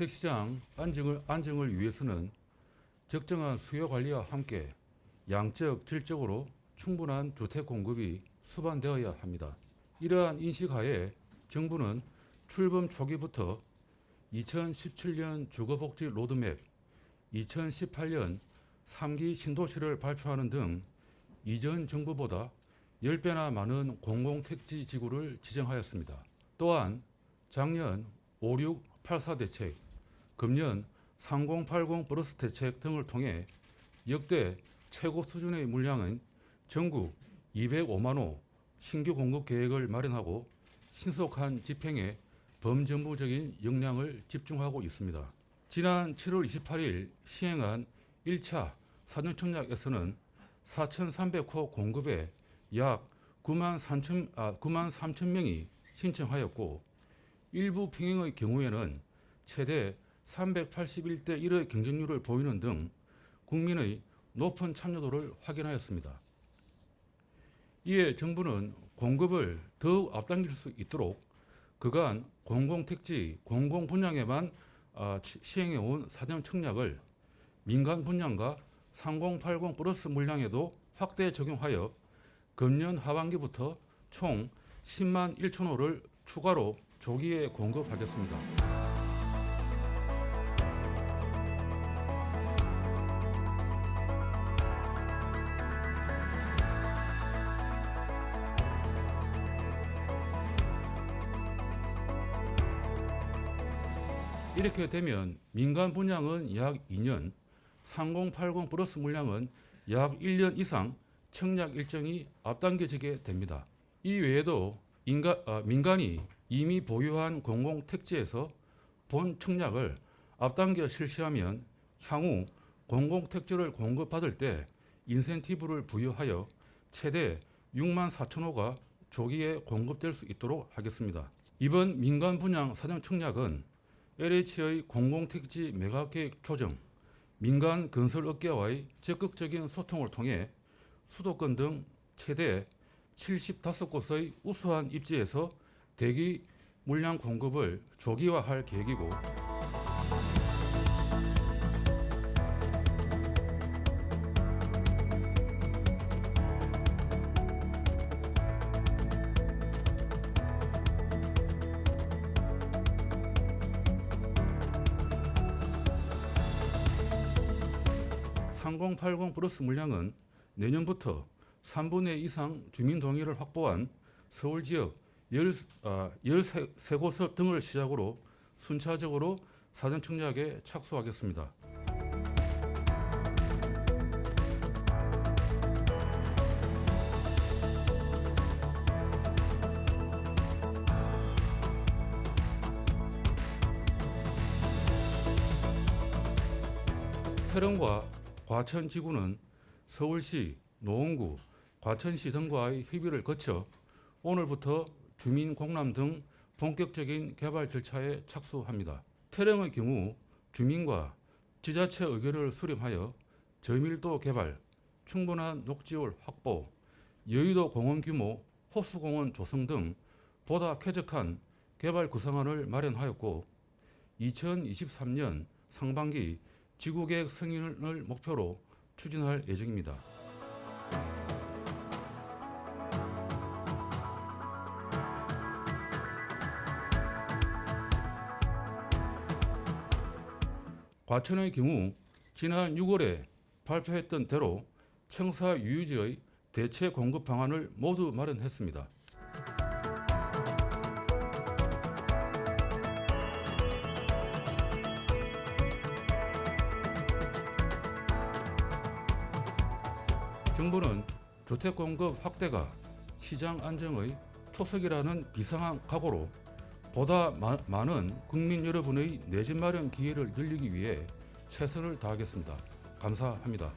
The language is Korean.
주택시장 안정을, 안정을 위해서는 적정한 수요 관리와 함께 양적, 질적으로 충분한 주택 공급이 수반되어야 합니다. 이러한 인식하에 정부는 출범 초기부터 2017년 주거복지 로드맵, 2018년 3기 신도시를 발표하는 등 이전 정부보다 10배나 많은 공공택지 지구를 지정하였습니다. 또한 작년 5684 대책, 금년 3080 플러스 대책 등을 통해 역대 최고 수준의 물량은 전국 205만 호 신규 공급 계획을 마련하고 신속한 집행에 범정부적인 역량을 집중하고 있습니다. 지난 7월 28일 시행한 1차 사전 청약에서는 4,300호 공급에 약 9만 3천, 아, 9만 3천 명이 신청하였고 일부 평행의 경우에는 최대 381대 1의 경쟁률을 보이는 등 국민의 높은 참여도를 확인하였습니다. 이에 정부는 공급을 더욱 앞당길 수 있도록 그간 공공택지, 공공분양에만 아, 치- 시행해온 사전 청약을 민간 분양과 3080 플러스 물량에도 확대 적용하여 금년 하반기부터 총 10만 1천 호를 추가로 조기에 공급하겠습니다. 이렇게 되면 민간 분양은 약 2년, 3080 플러스 물량은 약 1년 이상 청약 일정이 앞당겨지게 됩니다. 이 외에도 인가, 아, 민간이 이미 보유한 공공 택지에서 본 청약을 앞당겨 실시하면 향후 공공 택지를 공급받을 때 인센티브를 부여하여 최대 6만 4천 호가 조기에 공급될 수 있도록 하겠습니다. 이번 민간 분양 사전 청약은 LH의 공공택지 매각계획 조정, 민간 건설 업계와의 적극적인 소통을 통해 수도권 등 최대 75곳의 우수한 입지에서 대기 물량 공급을 조기화할 계획이고 (3080) 플러스 물량은 내년부터 3분의 2 이상 주민 동의를 확보한 서울 지역 10, 아, 13곳 등을 시작으로 순차적으로 사전 청약에 착수하겠습니다. 태릉과 과천 지구는 서울시, 노원구, 과천시 등과의 협의를 거쳐 오늘부터 주민 공람 등 본격적인 개발 절차에 착수합니다. 태릉의 경우 주민과 지자체 의견을 수렴하여 저밀도 개발, 충분한 녹지율 확보, 여의도 공원 규모 호수공원 조성 등 보다 쾌적한 개발 구상안을 마련하였고 2023년 상반기 지구계획 승인을 목표로 추진할 예정입니다. 과천의 경우 지난 6월에 발표했던 대로 청사 유유지의 대체 공급 방안을 모두 마련했습니다. 정부는 주택 공급 확대가 시장 안정의 초석이라는 비상한 각오로 보다 마- 많은 국민 여러분의 내 집 마련 기회를 늘리기 위해 최선을 다하겠습니다. 감사합니다.